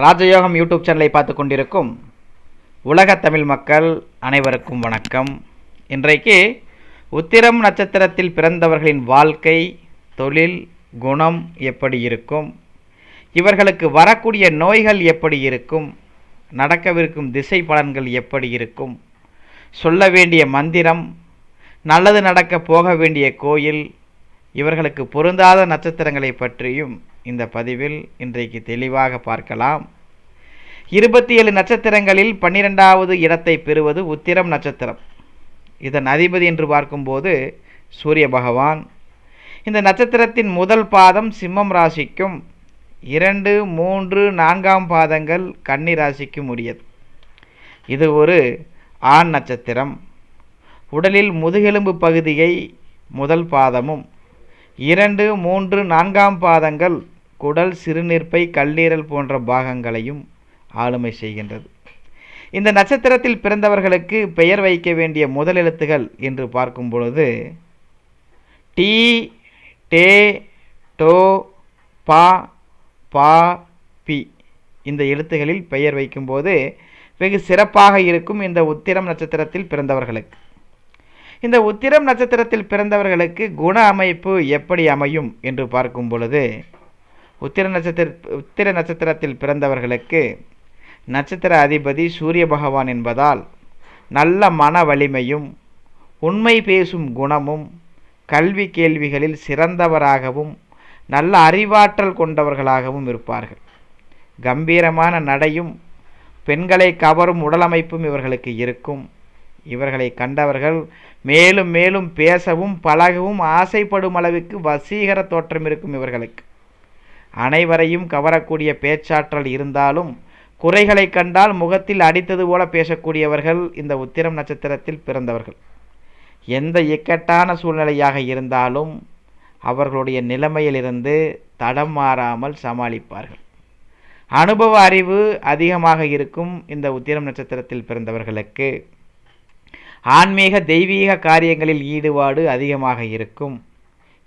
ராஜயோகம் யூடியூப் சேனலை பார்த்து கொண்டிருக்கும் உலக தமிழ் மக்கள் அனைவருக்கும் வணக்கம். இன்றைக்கு உத்திரம் நட்சத்திரத்தில் பிறந்தவர்களின் வாழ்க்கை தொழில் குணம் எப்படி இருக்கும்? இவர்களுக்கு வரக்கூடிய நோய்கள் எப்படி இருக்கும்? நடக்கவிருக்கும் திசை பலன்கள் எப்படி இருக்கும்? சொல்ல வேண்டிய மந்திரம் நல்லது நடக்க போக வேண்டிய கோயில் இவர்களுக்கு பொருந்தாத நட்சத்திரங்களை பற்றியும் இந்த பதிவில் இன்றைக்கு தெளிவாக பார்க்கலாம். இருபத்தி ஏழு நட்சத்திரங்களில் பன்னிரெண்டாவது இடத்தை பெறுவது உத்திரம் நட்சத்திரம். இதன் அதிபதி என்று பார்க்கும்போது சூரிய பகவான். இந்த நட்சத்திரத்தின் முதல் பாதம் சிம்மம் ராசிக்கும் இரண்டு மூன்று நான்காம் பாதங்கள் கன்னி ராசிக்கும் உரியது. இது ஒரு ஆண் நட்சத்திரம். உடலில் முதுகெலும்பு பகுதியை முதல் பாதமும் இரண்டு மூன்று நான்காம் பாதங்கள் குடல் சிறுநீர்ப்பை கல்லீரல் போன்ற பாகங்களையும் ஆளுமை செய்கின்றது. இந்த நட்சத்திரத்தில் பிறந்தவர்களுக்கு பெயர் வைக்க வேண்டிய முதல் எழுத்துகள் என்று பார்க்கும் பொழுது டி டே டோ பா பா பி இந்த எழுத்துகளில் பெயர் வைக்கும்போது வெகு சிறப்பாக இருக்கும் இந்த உத்திரம் நட்சத்திரத்தில் பிறந்தவர்களுக்கு. இந்த உத்திரம் நட்சத்திரத்தில் பிறந்தவர்களுக்கு குண அமைப்பு எப்படி அமையும் என்று பார்க்கும் பொழுது உத்திர நட்சத்திர உத்திர நட்சத்திரத்தில் பிறந்தவர்களுக்கு நட்சத்திர அதிபதி சூரிய பகவான் என்பதால் நல்ல மன வலிமையும் உண்மை பேசும் குணமும் கல்வி கேள்விகளில் சிறந்தவராகவும் நல்ல அறிவாற்றல் கொண்டவர்களாகவும் இருப்பார்கள். கம்பீரமான நடையும் பெண்களை கவரும் உடலமைப்பும் இவர்களுக்கு இருக்கும். இவர்களை கண்டவர்கள் மேலும் மேலும் பேசவும் பழகவும் ஆசைப்படும் அளவுக்கு வசீகர தோற்றம் இருக்கும் இவர்களுக்கு. அனைவரையும் கவரக்கூடிய பேச்சாற்றல் இருந்தாலும் குறைகளை கண்டால் முகத்தில் அடித்தது போல பேசக்கூடியவர்கள் இந்த உத்திரம் நட்சத்திரத்தில் பிறந்தவர்கள். எந்த இக்கட்டான சூழ்நிலையாக இருந்தாலும் அவர்களுடைய நிலைமையிலிருந்து தடம் மாறாமல் சமாளிப்பார்கள். அனுபவ அறிவு அதிகமாக இருக்கும் இந்த உத்திரம் நட்சத்திரத்தில் பிறந்தவர்களுக்கு ஆன்மீக தெய்வீக காரியங்களில் ஈடுபாடு அதிகமாக இருக்கும்.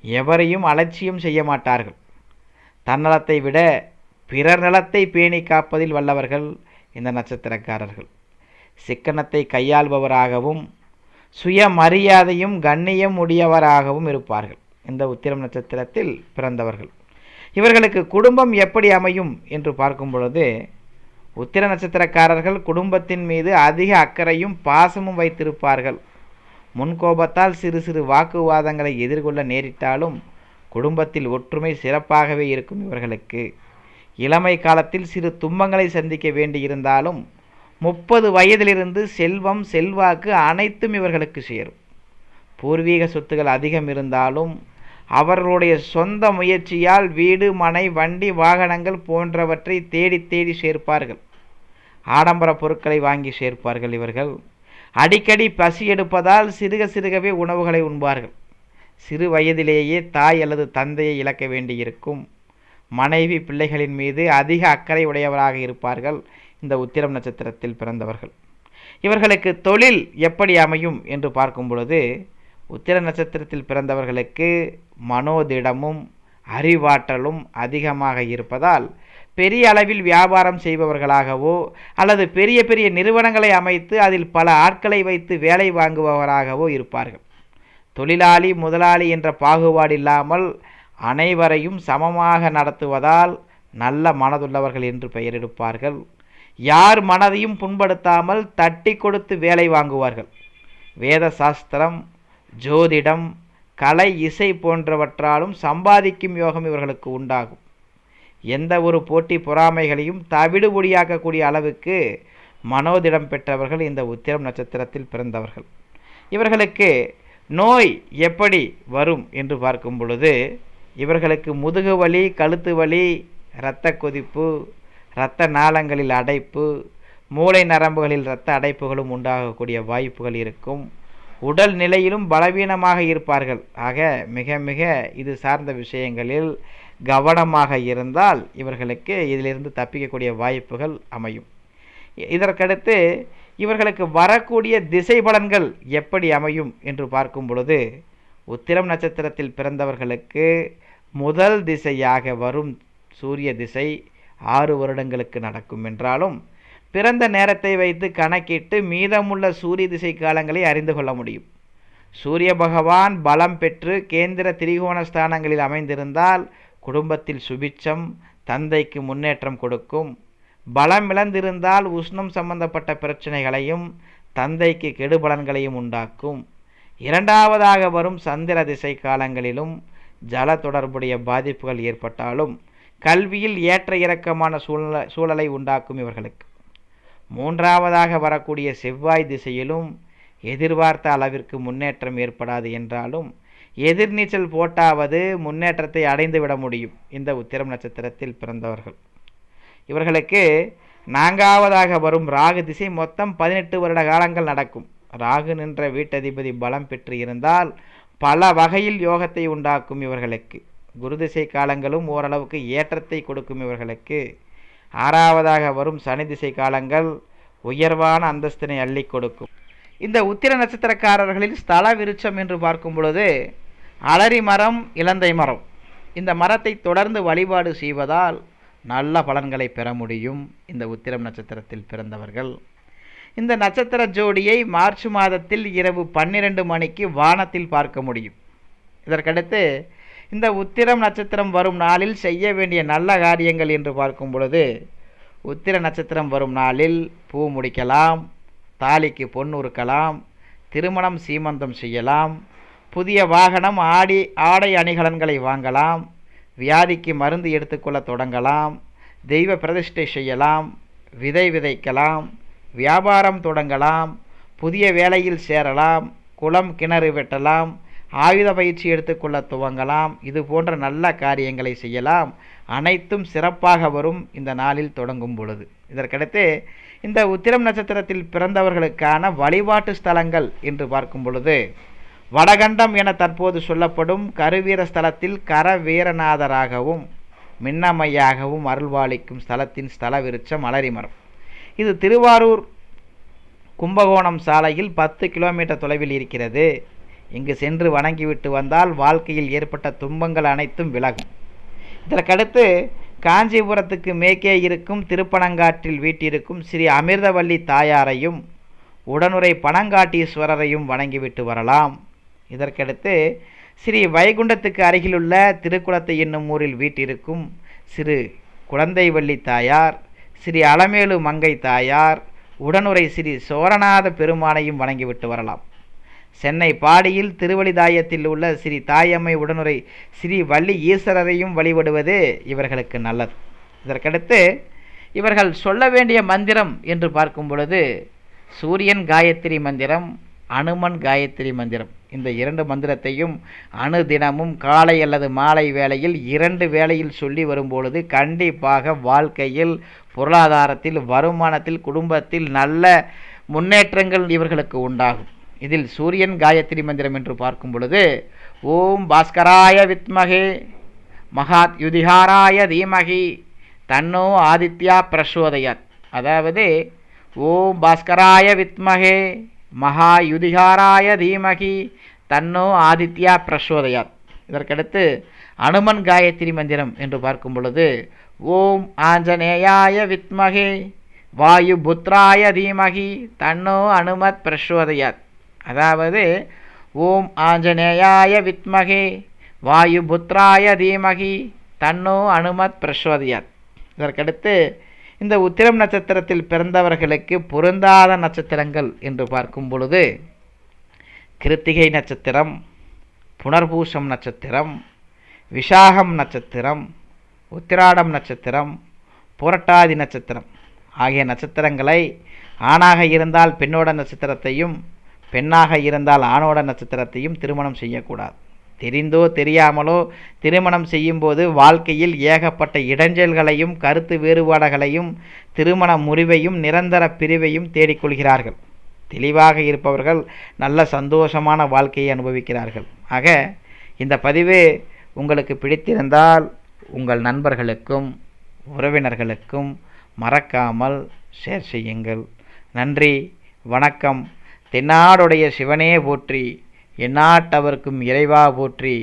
எவரையும் அலட்சியம் செய்ய மாட்டார்கள். தன்னலத்தை விட பிறர் நலத்தை பேணி காப்பதில் வல்லவர்கள் இந்த நட்சத்திரக்காரர்கள். சிக்கனத்தை கையாள்பவராகவும் சுயமரியாதையும் கண்ணியம் உடையவராகவும் இருப்பார்கள். இந்த உத்திரம் நட்சத்திரத்தில் பிறந்தவர்கள். இவர்களுக்கு குடும்பம் எப்படி அமையும் என்று பார்க்கும் பொழுது உத்திர நட்சத்திரக்காரர்கள் குடும்பத்தின் மீது அதிக அக்கறையும் பாசமும் வைத்திருப்பார்கள். முன்கோபத்தால் சிறு சிறு வாக்குவாதங்களை எதிர்கொள்ள நேரிட்டாலும் குடும்பத்தில் ஒற்றுமை சிறப்பாகவே இருக்கும் இவர்களுக்கு. இளமை காலத்தில் சிறு துன்பங்களை சந்திக்க வேண்டியிருந்தாலும் முப்பது வயதிலிருந்து செல்வம் செல்வாக்கு அனைத்தும் இவர்களுக்கு சேரும். பூர்வீக சொத்துகள் அதிகம் இருந்தாலும் அவர்களுடைய சொந்த முயற்சியால் வீடு மனை வண்டி வாகனங்கள் போன்றவற்றை தேடி தேடி சேர்ப்பார்கள். ஆடம்பர பொருட்களை வாங்கி சேர்ப்பார்கள் இவர்கள். அடிக்கடி பசி எடுப்பதால் சிறுக சிறுகவே உணவுகளை உண்பார்கள். சிறு வயதிலேயே தாய் அல்லது தந்தையை இழக்க வேண்டியிருக்கும். மனைவி பிள்ளைகளின் மீது அதிக அக்கறை உடையவராக இருப்பார்கள் இந்த உத்திரம் நட்சத்திரத்தில் பிறந்தவர்கள். இவர்களுக்கு தொழில் எப்படி அமையும் என்று பார்க்கும் பொழுது உத்திர நட்சத்திரத்தில் பிறந்தவர்களுக்கு மனோதிடமும் அறிவாற்றலும் அதிகமாக இருப்பதால் பெரிய அளவில் வியாபாரம் செய்பவர்களாகவோ அல்லது பெரிய பெரிய நிறுவனங்களை அமைத்து அதில் பல ஆட்களை வைத்து வேலை வாங்குபவராகவோ இருப்பார்கள். தொழிலாளி முதலாளி என்ற பாகுபாடு இல்லாமல் அனைவரையும் சமமாக நடத்துவதால் நல்ல மனதுள்ளவர்கள் என்று பெயரெடுப்பார்கள். யார் மனதையும் புண்படுத்தாமல் தட்டி கொடுத்து வேலை வாங்குவார்கள். வேத சாஸ்திரம் ஜோதிடம் கலை இசை போன்றவற்றாலும் சம்பாதிக்கும் யோகம் இவர்களுக்கு உண்டாகும். எந்த ஒரு போட்டி பொறாமைகளையும் தவிடுபொடியாக்கக்கூடிய அளவுக்கு மனோதிடம் பெற்றவர்கள் இந்த உத்திரம் நட்சத்திரத்தில் பிறந்தவர்கள். இவர்களுக்கு நோய் எப்படி வரும் என்று பார்க்கும் பொழுது இவர்களுக்கு முதுகு வலி கழுத்து வலி இரத்த கொதிப்பு இரத்த நாளங்களில் அடைப்பு மூளை நரம்புகளில் இரத்த அடைப்புகளும் உண்டாகக்கூடிய வாய்ப்புகள் இருக்கும். உடல் நிலையிலும் பலவீனமாக இருப்பார்கள். ஆக மிக மிக இது சார்ந்த விஷயங்களில் கவனமாக இருந்தால் இவர்களுக்கு இதிலிருந்து தப்பிக்கக்கூடிய வாய்ப்புகள் அமையும். இதற்கடுத்து இவர்களுக்கு வரக்கூடிய திசை பலன்கள் எப்படி அமையும் என்று பார்க்கும் பொழுது உத்திரம் நட்சத்திரத்தில் பிறந்தவர்களுக்கு முதல் திசையாக வரும் சூரிய திசை ஆறு வருடங்களுக்கு நடக்கும் என்றாலும் பிறந்த நேரத்தை வைத்து கணக்கிட்டு மீதமுள்ள சூரிய திசை காலங்களை அறிந்து கொள்ள முடியும். சூரிய பகவான் பலம் பெற்று கேந்திர திரிகோண ஸ்தானங்களில் அமைந்திருந்தால் குடும்பத்தில் சுபிட்சம் தந்தைக்கு முன்னேற்றம் கொடுக்கும் பலம் இழந்திருந்தால் உஷ்ணம் சம்பந்தப்பட்ட பிரச்சனைகளையும் தந்தைக்கு கெடுபலன்களையும் உண்டாக்கும். இரண்டாவதாக வரும் சந்திர திசை காலங்களிலும் ஜல தொடர்புடைய பாதிப்புகள் ஏற்பட்டாலும் கல்வியில் ஏற்ற இறக்கமான சூழல சூழலை உண்டாக்கும் இவர்களுக்கு. மூன்றாவதாக வரக்கூடிய செவ்வாய் திசையிலும் எதிர்பார்த்த அளவிற்கு முன்னேற்றம் ஏற்படாது என்றாலும் எதிர்நீச்சல் போட்டாவது முன்னேற்றத்தை அடைந்து விட முடியும். இந்த உத்திரம் நட்சத்திரத்தில் பிறந்தவர்கள். இவர்களுக்கு நான்காவதாக வரும் ராகு திசை மொத்தம் பதினெட்டு வருட காலங்கள் நடக்கும். ராகு நின்ற வீட்டதிபதி பலம் பெற்று இருந்தால் பல வகையில் யோகத்தை உண்டாக்கும் இவர்களுக்கு. குரு திசை காலங்களும் ஓரளவுக்கு ஏற்றத்தை கொடுக்கும் இவர்களுக்கு. ஆறாவதாக வரும் சனி திசை காலங்கள் உயர்வான அந்தஸ்தினை அள்ளி கொடுக்கும். இந்த உத்திர நட்சத்திரக்காரர்களில் ஸ்தல விருட்சம் என்று பார்க்கும் பொழுது அலரி மரம் இலந்தை மரம். இந்த மரத்தை தொடர்ந்து வழிபாடு செய்வதால் நல்ல பலன்களை பெற முடியும் இந்த உத்திரம் நட்சத்திரத்தில் பிறந்தவர்கள். இந்த நட்சத்திர ஜோடியை மார்ச் மாதத்தில் இரவு பன்னிரண்டு மணிக்கு வானத்தில் பார்க்க முடியும். இதற்கடுத்து இந்த உத்திரம் நட்சத்திரம் வரும் நாளில் செய்ய வேண்டிய நல்ல காரியங்கள் என்று பார்க்கும் பொழுது உத்திர நட்சத்திரம் வரும் நாளில் பூ முடிக்கலாம் தாலிக்கு பொன் உருக்கலாம் திருமணம் சீமந்தம் செய்யலாம் புதிய வாகனம் ஆடி ஆடை அணிகலன்களை வாங்கலாம் வியாதிக்கு மருந்து எடுத்துக்கொள்ள தொடங்கலாம் தெய்வ பிரதிஷ்டை செய்யலாம் விதை விதைக்கலாம் வியாபாரம் தொடங்கலாம் புதிய வேலையில் சேரலாம் குளம் கிணறு வெட்டலாம் ஆயுத பயிற்சி எடுத்துக்கொள்ள துவங்கலாம் இது போன்ற நல்ல காரியங்களை செய்யலாம். அனைத்தும் சிறப்பாக வரும் இந்த நாளில் தொடங்கும் பொழுது. இதற்கடுத்து இந்த உத்திரம் நட்சத்திரத்தில் பிறந்தவர்களுக்கான வழிபாட்டு ஸ்தலங்கள் என்று பார்க்கும் பொழுது வடகண்டம் என தற்போது சொல்லப்படும் கருவீர ஸ்தலத்தில் கரவீரநாதராகவும் மின்னமையாகவும் அருள்வாளிக்கும் ஸ்தலத்தின் ஸ்தல விருட்சம் அலரிமரம். இது திருவாரூர் கும்பகோணம் சாலையில் பத்து கிலோமீட்டர் தொலைவில் இருக்கிறது. இங்கு சென்று வணங்கிவிட்டு வந்தால் வாழ்க்கையில் ஏற்பட்ட துன்பங்கள் அனைத்தும் விலகும். இதற்கடுத்து காஞ்சிபுரத்துக்கு மேற்கே இருக்கும் திருப்பனங்காற்றில் வீட்டிருக்கும் ஸ்ரீ அமிர்தவல்லி தாயாரையும் உடனுரை பனங்காட்டீஸ்வரரையும் வணங்கிவிட்டு வரலாம். இதற்கடுத்து ஸ்ரீ வைகுண்டத்துக்கு அருகிலுள்ள திருக்குளத்தை என்னும் ஊரில் வீட்டிருக்கும் சிறு குழந்தைவள்ளி தாயார் ஸ்ரீ அலமேலு மங்கை தாயார் உடனுரை ஸ்ரீ சோரநாத பெருமானையும் வணங்கிவிட்டு வரலாம். சென்னை பாடியில் திருவழிதாயத்தில் உள்ள ஸ்ரீ தாயம்மை உடனுரை ஸ்ரீ வள்ளி ஈஸ்வரரையும் வழிபடுவது இவர்களுக்கு நல்லது. இதற்கடுத்து இவர்கள் சொல்ல வேண்டிய மந்திரம் என்று பார்க்கும் பொழுது சூரியன் காயத்ரி மந்திரம் அனுமன் காயத்ரி மந்திரம். இந்த இரண்டு மந்திரத்தையும் அணுதினமும் காலை அல்லது மாலை வேளையில் இரண்டு வேளையில் சொல்லி வரும்பொழுது கண்டிப்பாக வாழ்க்கையில் பொருளாதாரத்தில் வருமானத்தில் குடும்பத்தில் நல்ல முன்னேற்றங்கள் இவர்களுக்கு உண்டாகும். இதில் சூரியன் காயத்ரி மந்திரம் என்று பார்க்கும் பொழுது ஓம் பாஸ்கராய வித்மகே மகாத் யுதிகாராய தீமகி தன்னோ ஆதித்யா பிரசோதயத். அதாவது ஓம் பாஸ்கராய வித்மகே மகா யுதிகாராய தீமகி தன்னோ ஆதித்யா பிரசோதயாத். இதற்கடுத்து அனுமன் காயத்ரி மந்திரம் என்று பார்க்கும் பொழுது ஓம் ஆஞ்சநேயாய வித்மகே வாயு புத்ராய தீமகி தன்னோ அனுமத் பிரசோதயாத். அதாவது ஓம் ஆஞ்சநேயாய வித்மகே வாயு புத்ராய தீமகி தன்னோ அனுமத் பிரசோதயாத். இதற்கடுத்து இந்த உத்திரம் நட்சத்திரத்தில் பிறந்தவர்களுக்கு பொருந்தாத நட்சத்திரங்கள் என்று பார்க்கும் பொழுது கிருத்திகை நட்சத்திரம் புனர்பூசம் நட்சத்திரம் விஷாகம் நட்சத்திரம் உத்திராடம் நட்சத்திரம் புரட்டாதி நட்சத்திரம் ஆகிய நட்சத்திரங்களை ஆணாக இருந்தால் பெண்ணோட நட்சத்திரத்தையும் பெண்ணாக இருந்தால் ஆணோட நட்சத்திரத்தையும் திருமணம் செய்யக்கூடாது. தெரிந்தோ தெரியாமலோ திருமணம் செய்யும்போது வாழ்க்கையில் ஏகப்பட்ட இடைஞ்சல்களையும் கருத்து வேறுபாடுகளையும் திருமண முறிவையும் நிரந்தர பிரிவையும் தேடிக்கொள்கிறார்கள். தெளிவாக இருப்பவர்கள் நல்ல சந்தோஷமான வாழ்க்கையை அனுபவிக்கிறார்கள். ஆக இந்த பதிவு உங்களுக்கு பிடித்திருந்தால் உங்கள் நண்பர்களுக்கும் உறவினர்களுக்கும் மறக்காமல் ஷேர் செய்யுங்கள். நன்றி வணக்கம். தென்னாடுடைய சிவனே போற்றி எந்நாட்டவர்க்கும் இறைவா போற்றி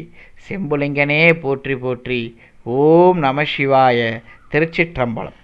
செம்புலிங்கனே போற்றி போற்றி ஓம் நம சிவாய திருச்சிற்றம்பலம்.